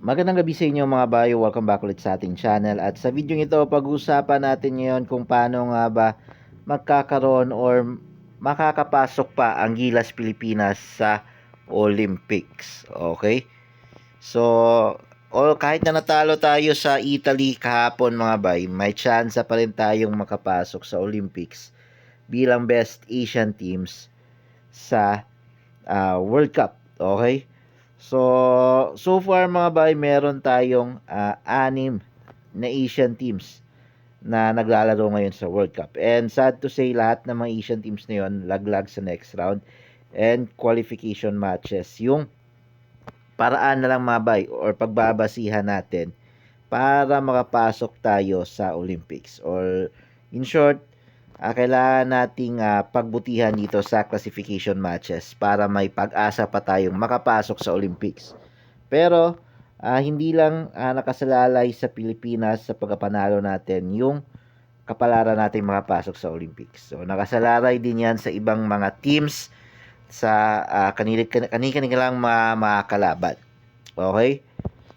Magandang gabi sa inyo mga bayo, welcome back ulit sa ating channel at sa video ito pag-usapan natin ngayon kung paano nga ba magkakaroon or makakapasok pa ang Gilas Pilipinas sa Olympics. Okay? So, o kahit na natalo tayo sa Italy kahapon mga bay, may chance pa rin tayong makapasok sa Olympics bilang best Asian teams sa ah, World Cup. Okay? So, so far mga bay, meron tayong ah, anim na Asian teams na naglalaro ngayon sa World Cup. And sad to say, lahat ng mga Asian teams na yon laglag sa next round and qualification matches. Yung paraan na lang mga bay or pagbabasihan natin para makapasok tayo sa Olympics. Or in short, ah, kailangan nating ah, pagbutihan dito sa classification matches para may pag-asa pa tayong makapasok sa Olympics. Pero ah, hindi lang ah, nakasalalay sa Pilipinas sa pagkapanalo natin yung kapalaran nating makapasok sa Olympics. So nakasalalay din yan sa ibang mga teams sa uh, kanila kanilang mga, mga kalaban. Okay?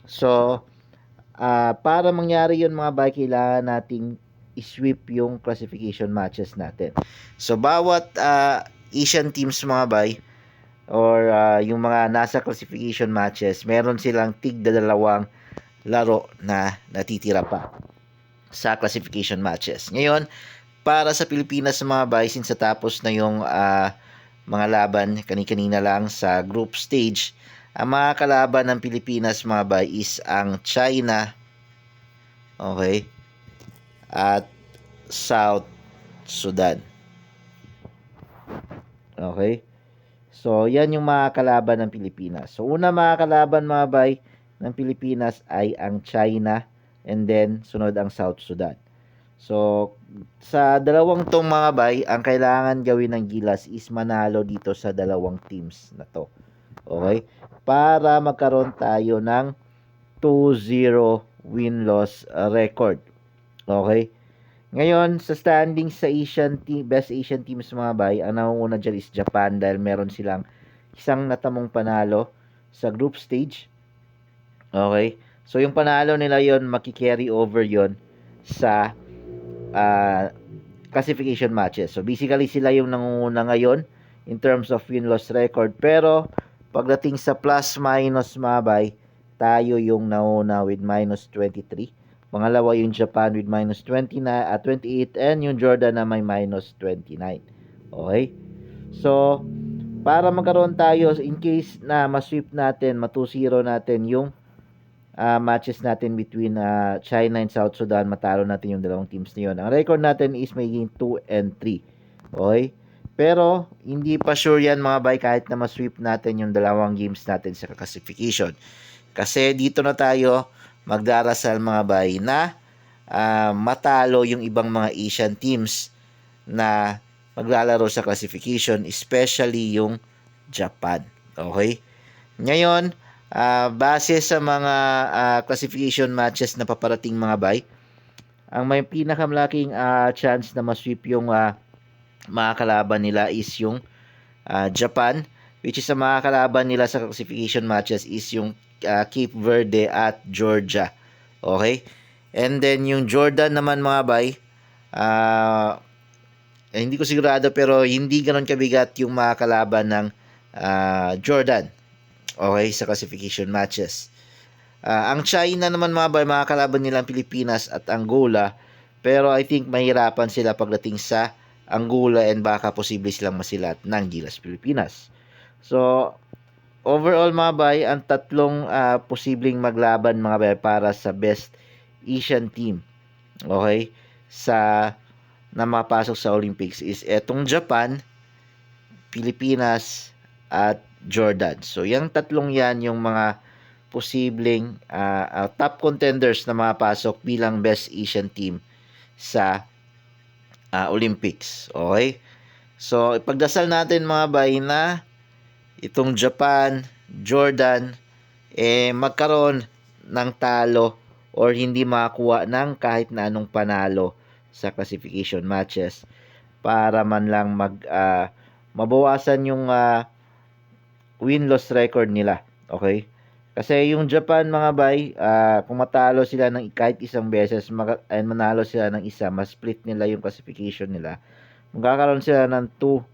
So ah, para mangyari yun mga bay, kailangan nating i-sweep yung classification matches natin. So bawat ah, Asian teams mga bay or ah, yung mga nasa classification matches, meron silang tigda dalawang laro na natitira pa sa classification matches. Ngayon, para sa Pilipinas mga bay, since tapos na yung ah, mga laban kani-kanina lang sa group stage, ang mga kalaban ng Pilipinas mga bay is ang China, okay, at South Sudan. Okay? So, yan yung mga kalaban ng Pilipinas. So, una mga kalaban mga bay ng Pilipinas ay ang China and then sunod ang South Sudan. So, sa dalawang tong mga bay, ang kailangan gawin ng Gilas is manalo dito sa dalawang teams na to. Okay? Para magkaroon tayo ng 2-0 win-loss record. Okay? Ngayon, sa standing sa Asian team, best Asian teams mga bay, ang nangunguna dyan is Japan dahil meron silang isang natamong panalo sa group stage. Okay? So, yung panalo nila yon makikarry over yon sa uh, classification matches. So, basically, sila yung nangunguna ngayon in terms of win-loss record. Pero, pagdating sa plus-minus mga bay, tayo yung nauna with minus 23. Pangalawa yung Japan with minus 29 at 28 and yung Jordan na may minus 29. Okay? So, para magkaroon tayo in case na ma-sweep natin, ma-2-0 natin yung uh, matches natin between uh, China and South Sudan, matalo natin yung dalawang teams na yun. Ang record natin is magiging 2 and 3. Okay? Pero, hindi pa sure yan mga bay kahit na ma-sweep natin yung dalawang games natin sa classification. Kasi dito na tayo magdarasal mga bay na uh, matalo yung ibang mga Asian teams na maglalaro sa classification, especially yung Japan. Okay? Ngayon, uh, base sa mga uh, classification matches na paparating mga bay, ang may pinakamalaking uh, chance na masweep yung uh, mga kalaban nila is yung uh, Japan, which is sa mga kalaban nila sa classification matches is yung uh, Cape Verde at Georgia. Okay? And then yung Jordan naman mga bay, uh, eh, hindi ko sigurado pero hindi ganoon kabigat yung mga kalaban ng uh, Jordan. Okay, sa classification matches. Uh, ang China naman mga bay, mga kalaban nilang Pilipinas at Angola. Pero I think mahirapan sila pagdating sa Angola and baka posible silang masilat ng Gilas Pilipinas. So, overall mga bay, ang tatlong uh, posibleng maglaban mga bay para sa best Asian team. Okay? Sa na mapasok sa Olympics is etong Japan, Pilipinas at Jordan. So, yung tatlong yan yung mga posibleng uh, uh, top contenders na mapasok bilang best Asian team sa uh, Olympics. Okay? So, ipagdasal natin mga bay na itong Japan, Jordan, eh magkaroon ng talo or hindi makakuha ng kahit na anong panalo sa classification matches para man lang mag uh, mabawasan yung uh, win-loss record nila. Okay? Kasi yung Japan mga bay, ah, kung matalo sila ng kahit isang beses, maka, and manalo sila ng isa, mas split nila yung classification nila. Magkakaroon sila ng 2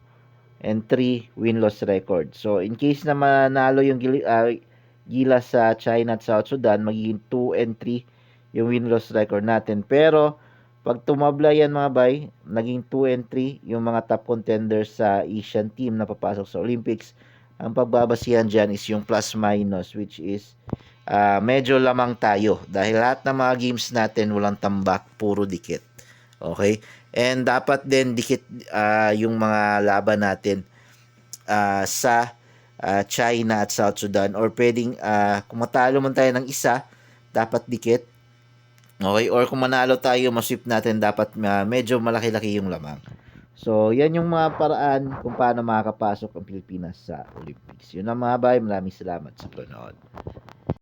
and 3 win-loss record. So, in case na manalo yung gili, ah, Gilas sa China at South Sudan, magiging 2 and 3 yung win-loss record natin. Pero, pag tumabla yan mga bay, naging 2 and 3 yung mga top contenders sa Asian team na papasok sa Olympics. Ang pagbabasihan dyan is yung plus minus which is ah, medyo lamang tayo dahil lahat ng mga games natin walang tambak, puro dikit. Okay? And dapat din dikit ah, yung mga laban natin ah, sa ah, China at South Sudan or pwedeng ah, kung matalo man tayo ng isa, dapat dikit. Okay? Or kung manalo tayo, masweep natin dapat ah, medyo malaki-laki yung lamang. So, yan yung mga paraan kung paano makakapasok ang Pilipinas sa Olympics. Yun ang mga bay. Maraming salamat sa panonood.